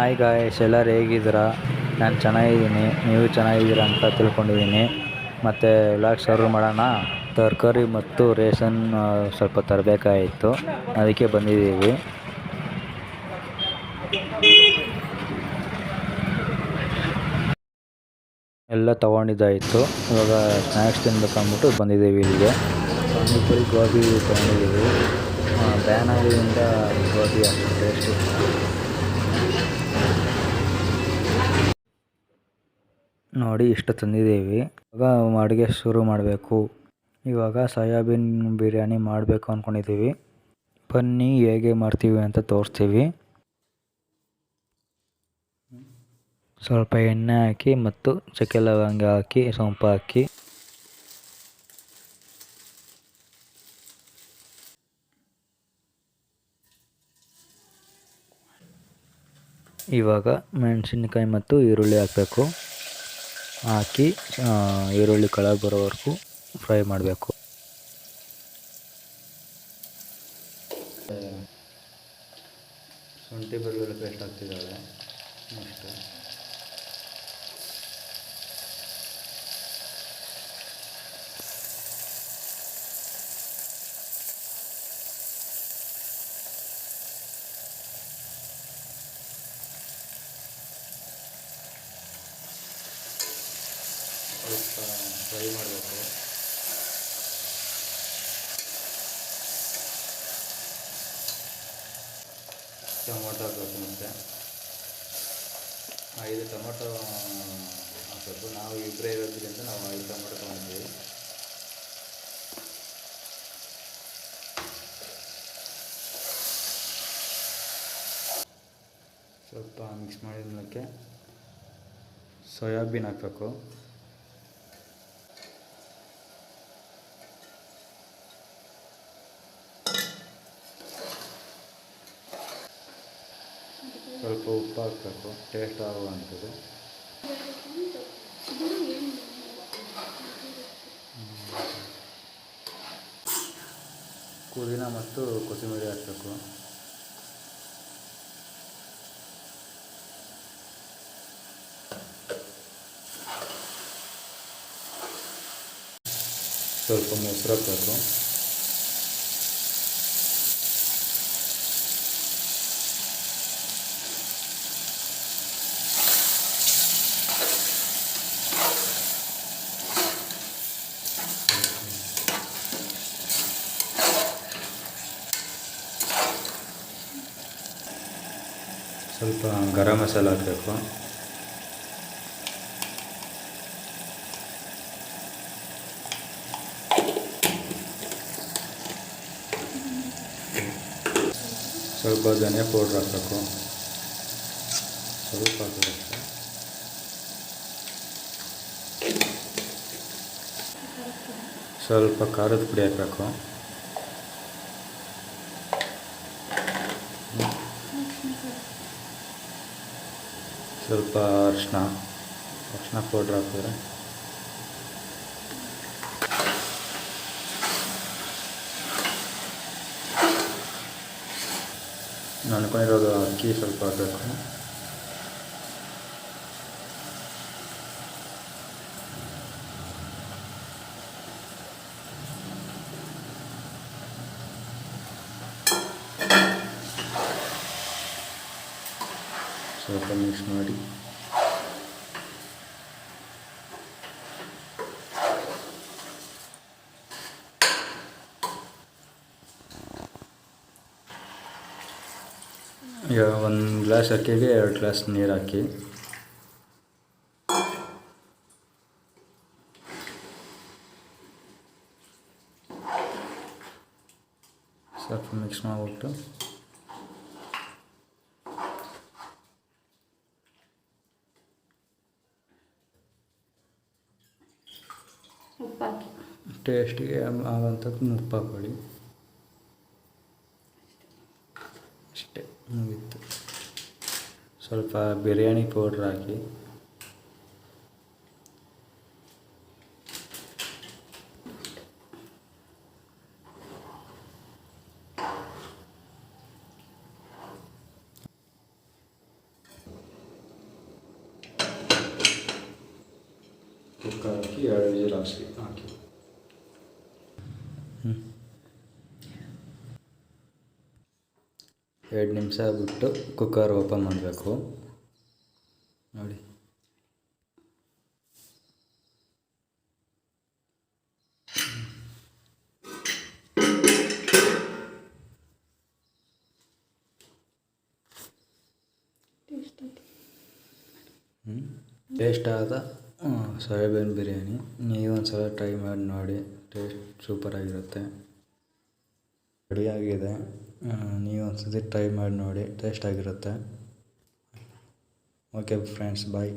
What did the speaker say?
Hi guys ಎಲ್ಲರೂ ಹೇಗಿದ್ದೀರಾ? ನಾನು ಚೆನ್ನಾಗಿದ್ದೀನಿ. ನೀವು ಚೆನ್ನಾಗಿದ್ದೀರಾ ಅಂತ ತಿಳ್ಕೊಂಡಿದ್ದೀನಿ. ಮತ್ತು ವ್ಲಾಗ್ ಶುರು ಮಾಡೋಣ. ತರಕಾರಿ ಮತ್ತು ರೇಷನ್ ಸ್ವಲ್ಪ ತರಬೇಕಾಗಿತ್ತು ಅದಕ್ಕೆ ಬಂದಿದ್ದೀವಿ. ಎಲ್ಲ ತೊಗೊಂಡಿದ್ದಾಯಿತು. ಇವಾಗ ಸ್ನ್ಯಾಕ್ಸ್ ತಿನ್ಬೇಕಂದ್ಬಿಟ್ಟು ಬಂದಿದ್ದೀವಿ ಇಲ್ಲಿಗೆ. ಪಾನಿಪುರಿ ಗೋಬಿ ತೊಗೊಂಡಿದ್ದೀವಿ. ಬ್ಯಾನ್ ಆಗಿದ್ದರಿಂದ ಗೋಬಿ ಅಷ್ಟು ಟೇಸ್ಟ್ ನೋಡಿ ಇಷ್ಟು ತಂದಿದ್ದೀವಿ. ಇವಾಗ ಅಡುಗೆ ಶುರು ಮಾಡಬೇಕು. ಇವಾಗ ಸೋಯಾಬೀನ್ ಬಿರಿಯಾನಿ ಮಾಡಬೇಕು ಅಂದ್ಕೊಂಡಿದ್ದೀವಿ ಬನ್ನಿ ಹೇಗೆ ಮಾಡ್ತೀವಿ ಅಂತ ತೋರಿಸ್ತೀವಿ. ಸ್ವಲ್ಪ ಎಣ್ಣೆ ಹಾಕಿ ಮತ್ತು ಚಕ್ಕೆ ಲವಂಗ ಹಾಕಿ, ಸೊಂಪು ಹಾಕಿ. ಇವಾಗ ಮೆಣಸಿನಕಾಯಿ ಮತ್ತು ಈರುಳ್ಳಿ ಹಾಕಬೇಕು. ಹಾಕಿ ಈರುಳ್ಳಿ ಕಳೆ ಬರೋವರೆಗೂ ಫ್ರೈ ಮಾಡಬೇಕು. ಶುಂಠಿ ಬೆಳ್ಳುಳ್ಳಿ ಪೇಸ್ಟ್ ಹಾಕ್ತಿದ್ದಾಳೆ ನೆಕ್ಸ್ಟ್ ಸ್ವಲ್ಪ ಫ್ರೈ ಮಾಡಬೇಕು ಟೊಮೊಟೊ ಹಾಕಬೇಕು ಮತ್ತು ಐದು ಟೊಮೊಟೊ ಹಾಕಬೇಕು ನಾವು ಇಬ್ಬರೇ ಇರೋದ್ರಿಂದ ನಾವು ಐದು ಟೊಮೊಟೊ ತೊಗೊಂಡಿದ್ದೀವಿ ಸ್ವಲ್ಪ ಮಿಕ್ಸ್ ಮಾಡಿದ್ಮೇಲೆ ಸೋಯಾಬೀನ್ ಹಾಕಬೇಕು. ಸ್ವಲ್ಪ ಉಪ್ಪು ಹಾಕಬೇಕು ಟೇಸ್ಟ್ ಆಗುವಂಥದ್ದು ಪುದೀನ ಮತ್ತು ಕೊತ್ತಂಬರಿ ಹಾಕಬೇಕು ಸ್ವಲ್ಪ ಮೊಸರು ಹಾಕಬೇಕು ಸ್ವಲ್ಪ ಗರಂ ಮಸಾಲ ಹಾಕಬೇಕು. ಸ್ವಲ್ಪ ಧನಿಯಾ ಪೌಡ್ರ್ ಹಾಕಬೇಕು. ಸ್ವಲ್ಪ ಹಾಕಬೇಕು. ಸ್ವಲ್ಪ ಖಾರದ ಪುಡಿ ಹಾಕಬೇಕು. ಸ್ವಲ್ಪ ಅರಿಶಿನ ಅರಿಶಿನ ಪೌಡ್ರ್ ಹಾಕಿದ್ರೆ. ನಾನು ಅನ್ಕೊಂಡಿರೋದು ಅಕ್ಕಿ ಸ್ವಲ್ಪ ಹಾಕಬೇಕು ಮಿಕ್ಸ್ ಮಾಡಿ. ಈಗ ಒಂದು ಗ್ಲಾಸ್ ಅಕ್ಕಿಗೆ ಎರಡು ಗ್ಲಾಸ್ ನೀರು ಹಾಕಿ. ಸ್ವಲ್ಪ ಮಿಕ್ಸ್ ಮಾಡಿಬಿಟ್ಟು. ಉಪ್ಪಾಕಿ ಟೇಸ್ಟಿಗೆ ಆಗೋಂಥದ್ದು ಉಪ್ಪು ಹಾಕೊಳ್ಳಿ ಅಷ್ಟೇ ಮುಗೀತು. ಸ್ವಲ್ಪ ಬಿರಿಯಾನಿ ಪೌಡ್ರ್ ಹಾಕಿ. ಕುಕ್ಕರ್ ಹಾಕಿ ಎರಡು ವಿಜಿಲ್ ಹಾಕಿ ಹಾಕಿ ಎರಡು ನಿಮಿಷ ಬಿಟ್ಟು ಕುಕ್ಕರ್ ಓಪನ್ ಮಾಡಬೇಕು ನೋಡಿ ಟೇಸ್ಟ್ ಆದ ಸೋಯಾಬೀನ್ ಬಿರಿಯಾನಿ. ನೀವು ಒಂದು ಸಲ ಟ್ರೈ ಮಾಡಿ ನೋಡಿ. ಟೇಸ್ಟ್ ಸೂಪರಾಗಿರುತ್ತೆ ರೆಡಿಯಾಗಿದೆ. ನೀವು ಒಂದು ಸತಿ ಟ್ರೈ ಮಾಡಿ ನೋಡಿ. ಟೇಸ್ಟ್ ಆಗಿರುತ್ತೆ. Okay friends bye